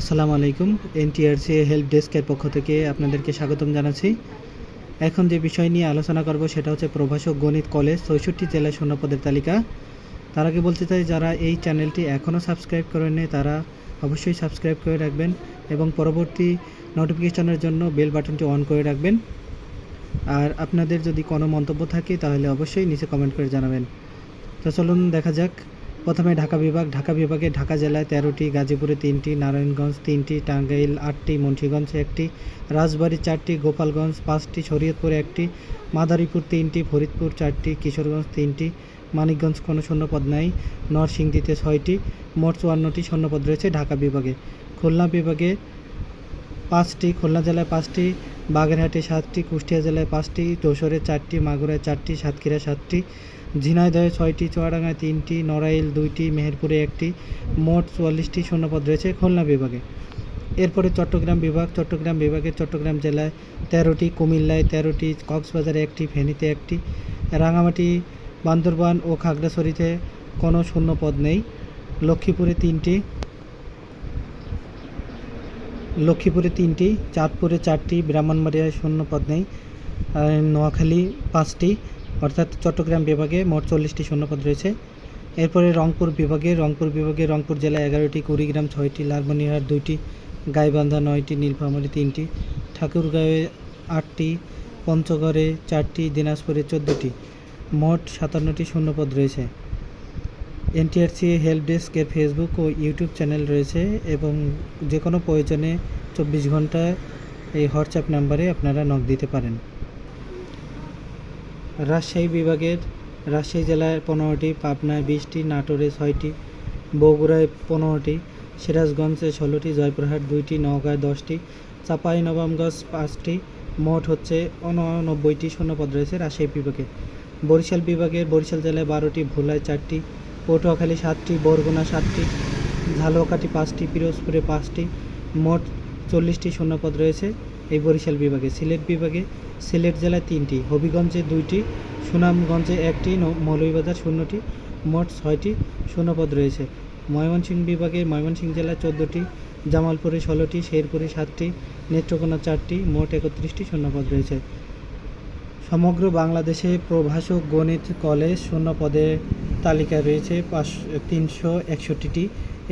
আসসালামু আলাইকুম, NTRC help ডেস্কের পক্ষ থেকে আপনাদেরকে স্বাগতম জানাচ্ছি। এখন যে বিষয় নিয়ে আলোচনা করব সেটা হচ্ছে প্রভাষক গণিত কলেজ চৌষট্টি জেলায় শূন্যপদের তালিকা। তার আগে বলতে চাই, যারা এই চ্যানেলটি এখনও সাবস্ক্রাইব করেননি, তারা অবশ্যই সাবস্ক্রাইব করে রাখবেন এবং পরবর্তী নোটিফিকেশনের জন্য বেল বাটনটি অন করে রাখবেন। আর আপনাদের যদি কোনো মন্তব্য থাকে, তাহলে অবশ্যই নিচে কমেন্ট করে জানাবেন। তো চলুন দেখা যাক প্রথমে ঢাকা বিভাগ, ঢাকা বিভাগে ঢাকা জেলায় তেরোটি, গাজীপুরে তিনটি, নারায়ণগঞ্জ তিনটি, টাঙ্গাইল আটটি, মুন্সিগঞ্জ একটি, রাজবাড়ী চারটি, গোপালগঞ্জ পাঁচটি, শরীয়তপুর একটি, মাদারীপুর তিনটি, ফরিদপুর চারটি, কিশোরগঞ্জ তিনটি, মানিকগঞ্জ কোনো শূন্যপদ নাই, নরসিংদীতে ছয়টি, মোট চুয়ান্নটি শূন্যপদ রয়েছে ঢাকা বিভাগে। খুলনা বিভাগে পাঁচটি, খুলনা জেলায় পাঁচটি বাগেরহাটে সাতটি, কুষ্টিয়া জেলায় পাঁচটি, যশোরে চারটি, মাগুরায় চারটি সাতক্ষীরা সাতটি, ঝিনাইদহে ছয়টি, চুয়াডাঙ্গায় তিনটি, নড়াইল দুইটি, মেহেরপুরে একটি, মোট চুয়াল্লিশটি শূন্যপদ রয়েছে খুলনা বিভাগে। এরপরে চট্টগ্রাম বিভাগ, চট্টগ্রাম বিভাগের চট্টগ্রাম জেলায় তেরোটি, কুমিল্লায় তেরোটি, কক্সবাজারে একটি, ফেনীতে একটি রাঙামাটি বান্দরবান ও খাগড়াছড়িতে কোনো শূন্যপদ নেই। লক্ষ্মীপুরে তিনটি লক্ষ্মীপুরে তিনটি, চাঁদপুরে চারটি, ব্রাহ্মণবাড়িয়ায় শূন্য পদ নেই নোয়াখালী পাঁচটি, অর্থাৎ চট্টগ্রাম বিভাগে মোট চল্লিশটি শূন্যপদ রয়েছে। এরপরে রংপুর বিভাগে রংপুর বিভাগে রংপুর জেলায় এগারোটি, কুড়িগ্রাম ছয়টি, লালমনিরহাট দুইটি, গাইবান্ধা নয়টি, নীলফামারী তিনটি, ঠাকুরগাঁয়ে আটটি, পঞ্চগড়ে চারটি, দিনাজপুরে চোদ্দোটি। মোট সাতান্নটি শূন্যপদ রয়েছে। এনটিআরসি হেল্প ডেস্কের ফেসবুক ও ইউটিউব চ্যানেল রয়েছে এবং যে কোনো প্রয়োজনে চব্বিশ ঘণ্টা এই হোয়াটসঅ্যাপ নাম্বারে আপনারা নক দিতে পারেন। রাজশাহী বিভাগের রাজশাহী জেলায় পনেরোটি, পাবনায় বিশটি, নাটোরে ছয়টি, বগুড়ায় পনেরোটি, সিরাজগঞ্জে ষোলোটি, জয়পুরহাট দুইটি, নওগাঁয় দশটি চাপাই নবাবগঞ্জ পাঁচটি, মোট হচ্ছে উননব্বইটি শূন্যপদ রয়েছে রাজশাহী বিভাগে। বরিশাল বিভাগের বরিশাল জেলায় বারোটি, ভোলায় চারটি পটুয়াখালী সাতটি, বরগুনা সাতটি, ঝালকাঠি পাঁচটি, পিরোজপুরে পাঁচটি, মোট চল্লিশটি শূন্যপদ রয়েছে এই বরিশাল বিভাগে। সিলেট বিভাগে সিলেট জেলায় তিনটি, হবিগঞ্জে দুইটি, সুনামগঞ্জে একটি মৌলভীবাজার শূন্যটি, মোট ছয়টি শূন্যপদ রয়েছে। ময়মনসিংহ বিভাগে ময়মনসিংহ জেলায় চোদ্দোটি, জামালপুরে ষোলোটি, শেরপুরে সাতটি, নেত্রকোনা চারটি, মোট একত্রিশটি শূন্যপদ রয়েছে। সমগ্র বাংলাদেশে প্রভাষক গণিত কলেজ শূন্য পদের তালিকা রয়েছে পাঁচ তিনশো একষট্টিটি।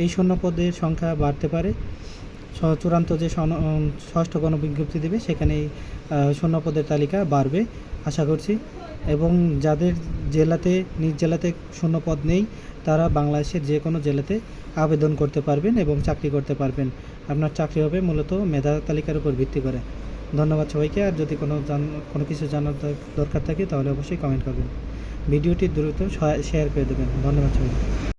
এই শূন্য পদের সংখ্যা বাড়তে পারে। চূড়ান্ত যে ষষ্ঠ গণবিজ্ঞপ্তি দেবে সেখানে এই আহ, শূন্য পদের তালিকা বাড়বে আশা করছি। এবং যাদের জেলাতে নিজ জেলাতে শূন্য পদ নেই তারা বাংলাদেশের যে কোনো জেলাতে আবেদন করতে পারবেন এবং চাকরি করতে পারবেন। আপনার চাকরি হবে মূলত মেধা তালিকার উপর ভিত্তি করে। ধন্যবাদ সবাইকে। আর যদি কোনো কোনো কিছু জানার দরকার থাকে তাহলে অবশ্যই কমেন্ট করবেন। ভিডিওটি দ্রুত শেয়ার করে দেবেন। ধন্যবাদ সবাইকে।